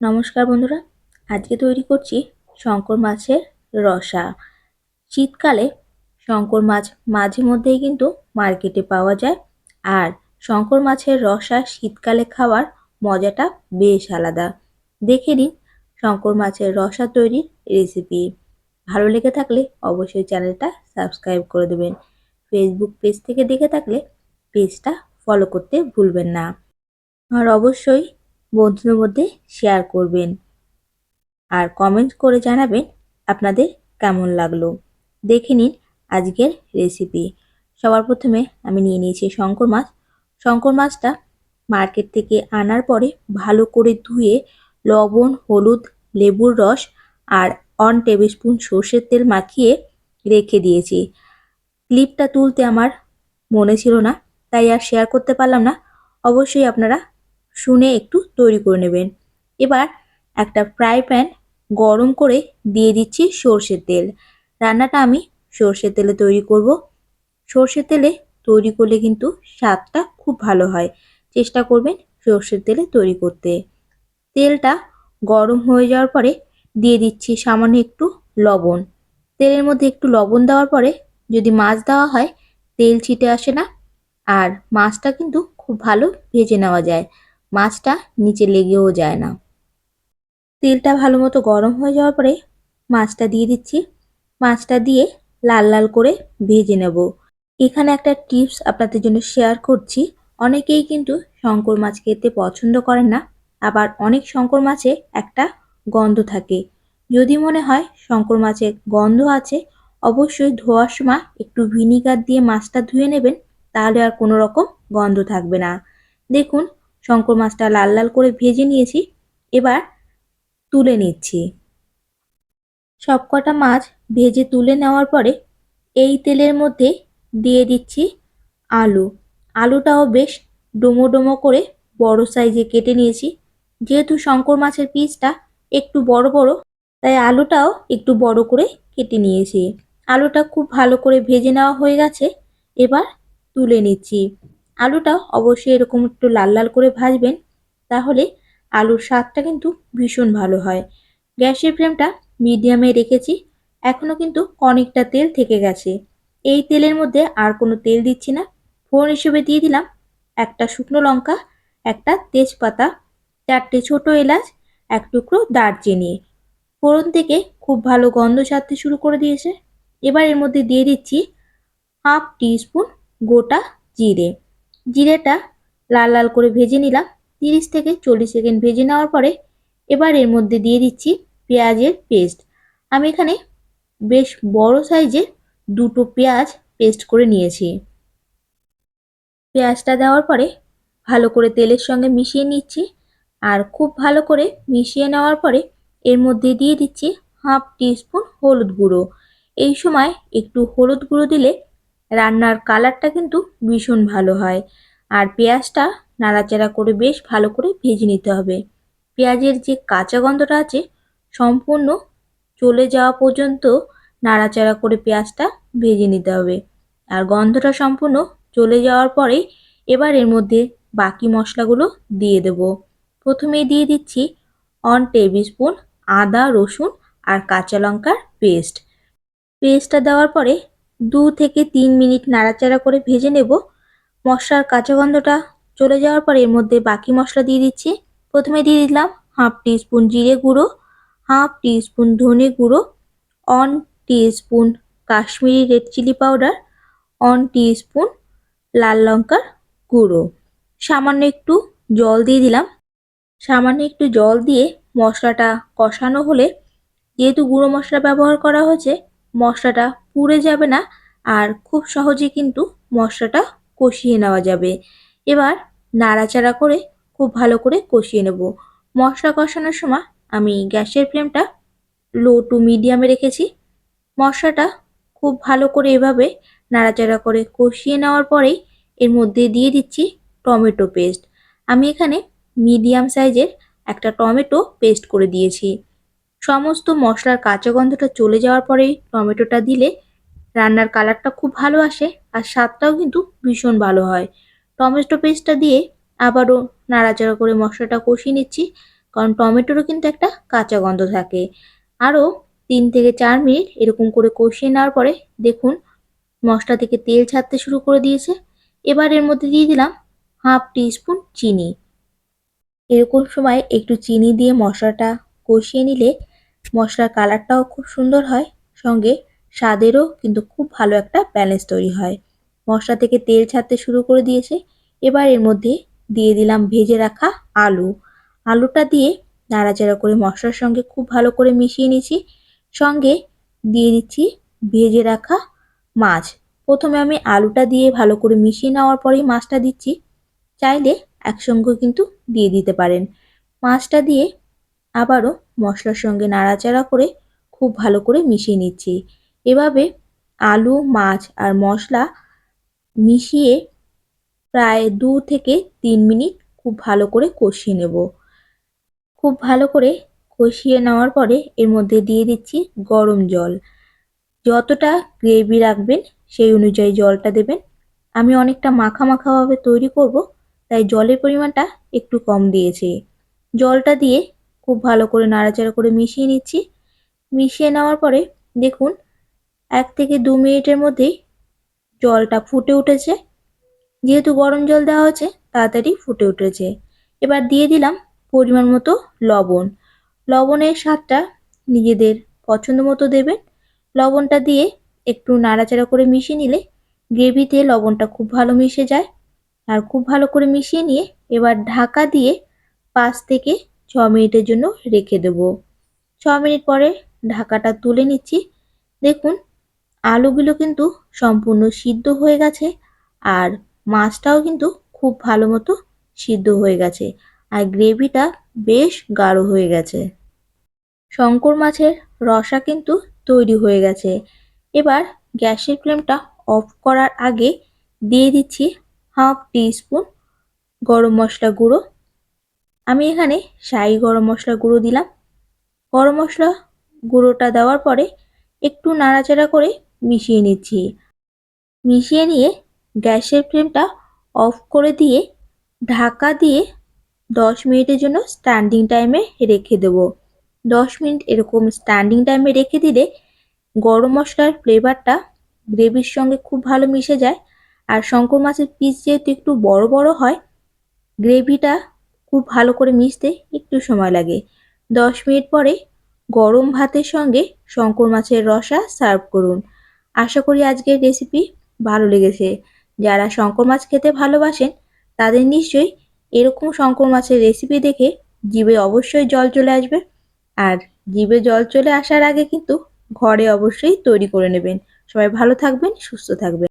নমস্কার বন্ধুরা, আজকে তৈরি করছি শঙ্কর মাছের রসা। শীতকালে শঙ্কর মাছ মাঝে মধ্যেই কিন্তু মার্কেটে পাওয়া যায় আর শঙ্কর মাছের রসা শীতকালে খাওয়ার মজাটা বেশ আলাদা। দেখে নিন শঙ্কর মাছের রসা তৈরির রেসিপি। ভালো লেগে থাকলে অবশ্যই চ্যানেলটা সাবস্ক্রাইব করে দেবেন। ফেসবুক পেজ থেকে দেখে থাকলে পেজটা ফলো করতে ভুলবেন না। আর অবশ্যই বন্ধুদের মধ্যে শেয়ার করবেন। আর কমেন্ট করে জানাবেন আপনাদের কেমন লাগল। দেখে নিন আজকের রেসিপি সবার প্রথমে আমি নিয়ে নিয়েছি শঙ্কর মাছ। শঙ্কর মাছটা মার্কেট থেকে আনার পরে ভালো করে ধুয়ে লবণ, হলুদ, লেবুর রস আর অন টেবিল স্পুন সর্ষের তেল মাখিয়ে রেখে দিয়েছি। ক্লিপটা তুলতে আমার মনে ছিল না, তাই আর শেয়ার করতে পারলাম না। অবশ্যই আপনারা শুনে একটু তৈরি করে নেবেন। এবার একটা ফ্রাই প্যান গরম করে দিয়ে দিচ্ছি সর্ষের তেল। রান্নাটা আমি সর্ষের তেলে তৈরি করব। সর্ষের তেলে তৈরি করলে কিন্তু স্বাদটা খুব ভালো হয়। চেষ্টা করবেন সর্ষের তেলে তৈরি করতে। তেলটা গরম হয়ে যাওয়ার পরে দিয়ে দিচ্ছি সামান্য একটু লবণ। তেলের মধ্যে একটু লবণ দেওয়ার পরে যদি মাছ দেওয়া হয়, তেল ছিটে আসে না। আর মাছটা কিন্তু খুব ভালো ভেজে নেওয়া যায়। মাছটা নিচে লেগেও যায় না। তেলটা ভালো মতো গরম হয়ে যাওয়ার পরে মাছটা দিয়ে দিচ্ছি। মাছটা দিয়ে লাল লাল করে ভেজে নেব। এখানে একটা টিপস আপনাদের জন্য শেয়ার করছি। অনেকেই কিন্তু শঙ্কর মাছ খেতে পছন্দ করেন না, আবার অনেক শঙ্কর মাছে একটা গন্ধ থাকে। যদি মনে হয় শঙ্কর মাছে গন্ধ আছে, অবশ্যই ধোয়ার সময় একটু ভিনিগার দিয়ে মাছটা ধুয়ে নেবেন, তাহলে আর কোনো রকম গন্ধ থাকবে না। দেখুন শঙ্কর মাছটা লাল লাল করে ভেজে নিয়েছি, এবার তুলে নিচ্ছি। সবকটা মাছ ভেজে তুলে নেওয়ার পরে এই তেলের মধ্যে দিয়ে দিচ্ছি আলু। আলুটাও বেশ ডোমো ডোমো করে বড় সাইজে কেটে নিয়েছি। যেহেতু শঙ্কর মাছের পিসটা একটু বড় বড়, তাই আলুটাও একটু বড় করে কেটে নিয়েছি। আলুটা খুব ভালো করে ভেজে নেওয়া হয়ে গেছে, এবার তুলে নিচ্ছি। আলুটা অবশ্যই এরকম একটু লাল লাল করে ভাজবেন, তাহলে আলুর স্বাদটা কিন্তু ভীষণ ভালো হয়। গ্যাসের ফ্লেমটা মিডিয়ামে রেখেছি এখনও কিন্তু অনেকটা তেল থেকে গেছে। এই তেলের মধ্যে আর কোনো তেল দিচ্ছি না। ফোড়ন হিসেবে দিয়ে দিলাম একটা শুকনো লঙ্কা, একটা তেজপাতা, চারটে ছোট এলাচ, এক টুকরো দারচিনি। ফোড়ন থেকে খুব ভালো গন্ধ ছাড়তে শুরু করে দিয়েছে। এবার এর মধ্যে দিয়ে দিচ্ছি হাফ টিস্পুন গোটা জিরে। জিরেটা লাল লাল করে ভেজে নিলাম। তিরিশ থেকে চল্লিশ সেকেন্ড ভেজে নেওয়ার পরে এবার এর মধ্যে দিয়ে দিচ্ছি পেঁয়াজের পেস্ট। আমি এখানে বেশ বড় সাইজের দুটো পেঁয়াজ পেস্ট করে নিয়েছি। পেঁয়াজটা দেওয়ার পরে ভালো করে তেলের সঙ্গে মিশিয়ে নিচ্ছি। আর খুব ভালো করে মিশিয়ে নেওয়ার পরে এর মধ্যে দিয়ে দিচ্ছি হাফ টিস্পুন হলুদ গুঁড়ো। এই সময় একটু হলুদ গুঁড়ো দিলে রান্নার কালারটা কিন্তু ভীষণ ভালো হয়। আর পেঁয়াজটা নাড়াচাড়া করে বেশ ভালো করে ভেজে নিতে হবে। পেঁয়াজের যে কাঁচা গন্ধটা আছে, সম্পূর্ণ চলে যাওয়া পর্যন্ত নাড়াচাড়া করে পেঁয়াজটা ভেজে নিতে হবে। আর গন্ধটা সম্পূর্ণ চলে যাওয়ার পরেই এবার এর মধ্যে বাকি মশলাগুলো দিয়ে দেব। প্রথমে দিয়ে দিচ্ছি অন টেবিল স্পুন আদা, রসুন আর কাঁচা লঙ্কার পেস্ট পেস্টটা দেওয়ার পরে দু থেকে তিন মিনিট নাড়াচাড়া করে ভেজে নেব। মশলার কাঁচা গন্ধটা চলে যাওয়ার পর এর মধ্যে বাকি মশলা দিয়ে দিচ্ছি। প্রথমে দিয়ে দিলাম হাফ টিস্পুন জিরে গুঁড়ো, হাফ টিস্পুন ধনে গুঁড়ো one teaspoon Kashmiri red chilli powder one teaspoon লাল লঙ্কার গুঁড়ো। সামান্য একটু জল দিয়ে দিলাম। সামান্য একটু জল দিয়ে মশলাটা কষানো হলে যেহেতু গুঁড়ো মশলা ব্যবহার করা হয়েছে, মশলাটা পুড়ে যাবে না আর খুব সহজে কিন্তু মশলাটা কষিয়ে নেওয়া যাবে। এবার নাড়াচাড়া করে খুব ভালো করে কষিয়ে নেব। মশলা কষানোর সময় আমি গ্যাসের ফ্লেমটা লো টু মিডিয়ামে রেখেছি। মশলাটা খুব ভালো করে এভাবে নাড়াচাড়া করে কষিয়ে নেওয়ার পরেই এর মধ্যে দিয়ে দিচ্ছি টমেটো পেস্ট। আমি এখানে মিডিয়াম সাইজের একটা টমেটো পেস্ট করে দিয়েছি। সমস্ত মশলার কাঁচা গন্ধটা চলে যাওয়ার পরেই টমেটোটা দিলে রান্নার কালারটা খুব ভালো আসে আর স্বাদটাও কিন্তু ভীষণ ভালো হয়। টমেটো পেস্টটা দিয়ে আবারও নাড়াচাড়া করে মশলাটা কষিয়ে নিচ্ছি, কারণ টমেটোরও কিন্তু একটা কাঁচা গন্ধ থাকে। আরও তিন থেকে চার মিনিট এরকম করে কষিয়ে নেওয়ার পরে দেখুন মশলা থেকে তেল ছাড়তে শুরু করে দিয়েছে। এবার এর মধ্যে দিয়ে দিলাম হাফ টিস্পুন চিনি। এরকম সময় একটু চিনি দিয়ে মশলাটা কষিয়ে নিলে মশলার কালারটাও খুব সুন্দর হয়। সঙ্গে স্বাদেরও কিন্তু খুব ভালো একটা ব্যালেন্স তৈরি হয়। মশলা থেকে তেল ছাড়তে শুরু করে দিয়েছে। এবার এর মধ্যে দিয়ে দিলাম ভেজে রাখা আলু। আলুটা দিয়ে নাড়াচাড়া করে মশলার সঙ্গে খুব ভালো করে মিশিয়ে নিচ্ছি। সঙ্গে দিয়ে দিচ্ছি ভেজে রাখা মাছ। প্রথমে আমি আলুটা দিয়ে ভালো করে মিশিয়ে নেওয়ার পরেই মাছটা দিচ্ছি। চাইলে একসঙ্গে কিন্তু দিয়ে দিতে পারেন। মাছটা দিয়ে আবারও মশলার সঙ্গে নাড়াচাড়া করে খুব ভালো করে মিশিয়ে নিচ্ছি। এভাবে আলু, মাছ আর মশলা মিশিয়ে প্রায় দু থেকে তিন মিনিট খুব ভালো করে কষিয়ে নেব। খুব ভালো করে কষিয়ে নেওয়ার পরে এর মধ্যে দিয়ে দিচ্ছি গরম জল। যতটা গ্রেভি রাখবেন সেই অনুযায়ী জলটা দেবেন। আমি অনেকটা মাখা মাখাভাবে তৈরি করব, তাই জলের পরিমাণটা একটু কম দিয়েছি। জলটা দিয়ে খুব ভালো করে নাড়াচাড়া করে মিশিয়ে নিচ্ছি। মিশিয়ে নেওয়ার পরে দেখুন, এক থেকে দু মিনিটের মধ্যেই জলটা ফুটে উঠেছে। যেহেতু গরম জল দেওয়া হয়েছে, তাড়াতাড়ি ফুটে উঠেছে। এবার দিয়ে দিলাম পরিমাণ মতো লবণ। লবণের স্বাদটা নিজেদের পছন্দ মতো দেবেন। লবণটা দিয়ে একটু নাড়াচাড়া করে মিশিয়ে নিলে গ্রেভিতে লবণটা খুব ভালো মিশে যায়। আর খুব ভালো করে মিশিয়ে নিয়ে এবার ঢাকা দিয়ে পাঁচ থেকে মিনিটের জন্য রেখে দেব। ছ মিনিট পরে ঢাকাটা তুলে নিচ্ছি। দেখুন, আলুগুলো কিন্তু সম্পূর্ণ সিদ্ধ হয়ে গেছে আর মাছটাও কিন্তু খুব ভালো মতো সিদ্ধ হয়ে গেছে আর গ্রেভিটা বেশ গাঢ় হয়ে গেছে। শঙ্কর মাছের রসা কিন্তু তৈরি হয়ে গেছে। এবার গ্যাসের ফ্লেমটা অফ করার আগে দিয়ে দিচ্ছি হাফ টিস্পুন গরম মশলা গুঁড়ো আমি এখানে শাহি গরম মশলা গুঁড়ো দিলাম। গরম মশলা গুঁড়োটা দেওয়ার পরে একটু নাড়াচাড়া করে মিশিয়ে নিচ্ছি। মিশিয়ে নিয়ে গ্যাসের ফ্লেমটা অফ করে দিয়ে ঢাকা দিয়ে দশ মিনিটের জন্য স্ট্যান্ডিং টাইমে রেখে দেবো। দশ মিনিট এরকম স্ট্যান্ডিং টাইমে রেখে দিলে গরম মশলার ফ্লেভারটা গ্রেভির সঙ্গে খুব ভালো মিশে যায়। আর শঙ্কর মাছের পিস যেহেতু একটু বড় বড় হয়, গ্রেভিটা খুব ভালো করে মিশতে একটু সময় লাগে। দশ মিনিট পরে গরম ভাতের সঙ্গে শঙ্কর মাছের রসা সার্ভ করুন। আশা করি আজকের রেসিপি ভালো লেগেছে। যারা শঙ্কর মাছ খেতে ভালোবাসেন, তাদের নিশ্চয়ই এরকম শঙ্কর মাছের রেসিপি দেখে জিভে অবশ্যই জল চলে আসবে। আর জিভে জল চলে আসার আগে কিন্তু ঘরে অবশ্যই তৈরি করে নেবেন। সবাই ভালো থাকবেন, সুস্থ থাকবেন।